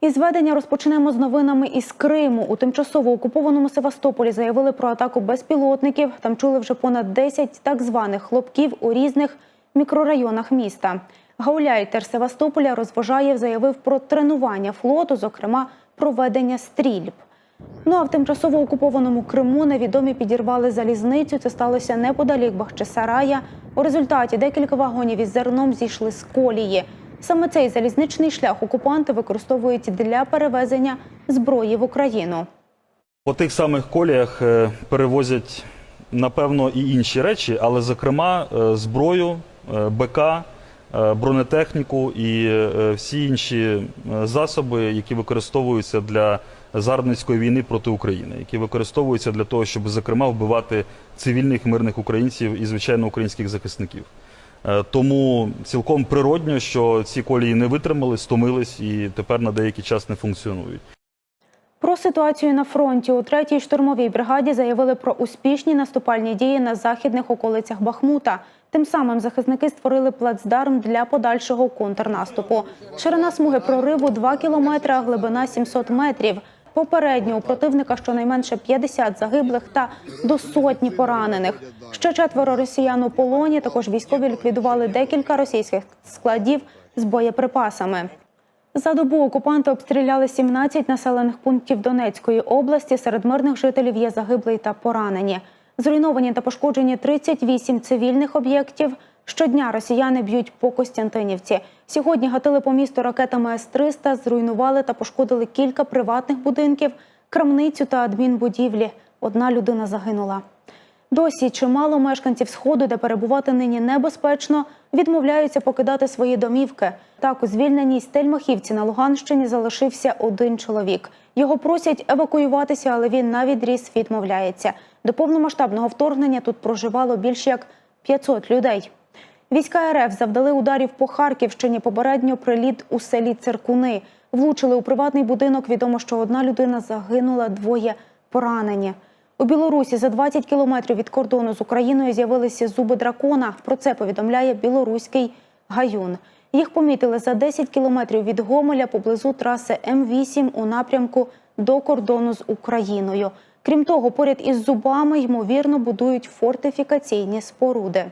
Із зведення розпочнемо з новинами із Криму. У тимчасово окупованому Севастополі заявили про атаку безпілотників. Там чули вже понад 10 так званих хлопків у різних мікрорайонах міста. Гауляйтер Севастополя розважаєв заявив про тренування флоту, зокрема проведення стрільб. Ну а в тимчасово окупованому Криму невідомі підірвали залізницю. Це сталося неподалік Бахчисарая. У результаті декілька вагонів із зерном зійшли з колії. Саме цей залізничний шлях окупанти використовують для перевезення зброї в Україну. По тих самих коліях е, перевозять, напевно, і інші речі, але, зокрема, е, зброю, е, БК, бронетехніку і всі інші засоби, які використовуються для загарбницької війни проти України, які використовуються для того, щоб, зокрема, вбивати цивільних мирних українців і, звичайно, українських захисників. Е, Тому цілком природньо, що ці колії не витримали, стомились і тепер на деякий час не функціонують. Про ситуацію на фронті у третій штурмовій бригаді заявили про успішні наступальні дії на західних околицях Бахмута. Тим самим захисники створили плацдарм для подальшого контрнаступу. Ширина смуги прориву 2 кілометри, а глибина 700 метрів. Попередньо у противника щонайменше 50 загиблих та до сотні поранених. Ще четверо росіян у полоні. Також військові ліквідували декілька російських складів з боєприпасами. За добу окупанти обстріляли 17 населених пунктів Донецької області. Серед мирних жителів є загиблі та поранені. Зруйновані та пошкоджені 38 цивільних об'єктів. Щодня росіяни б'ють по Костянтинівці. Сьогодні гатили по місту ракетами С-300, зруйнували та пошкодили кілька приватних будинків, крамницю та адмінбудівлі. Одна людина загинула. Досі чимало мешканців сходу, де перебувати нині небезпечно, відмовляються покидати свої домівки. Так, у звільненій Стельмахівці на Луганщині залишився один чоловік. Його просять евакуюватися, але він на відріз відмовляється. До повномасштабного вторгнення тут проживало більш як 500 людей. Війська РФ завдали ударів по Харківщині. Попередньо приліт у селі Циркуни. Влучили у приватний будинок. Відомо, що одна людина загинула, двоє поранені. У Білорусі за 20 кілометрів від кордону з Україною з'явилися зуби дракона. Про це повідомляє білоруський гаюн. Їх помітили за 10 кілометрів від Гомеля поблизу траси М8 у напрямку до кордону з Україною. Крім того, поряд із зубами ймовірно будують фортифікаційні споруди.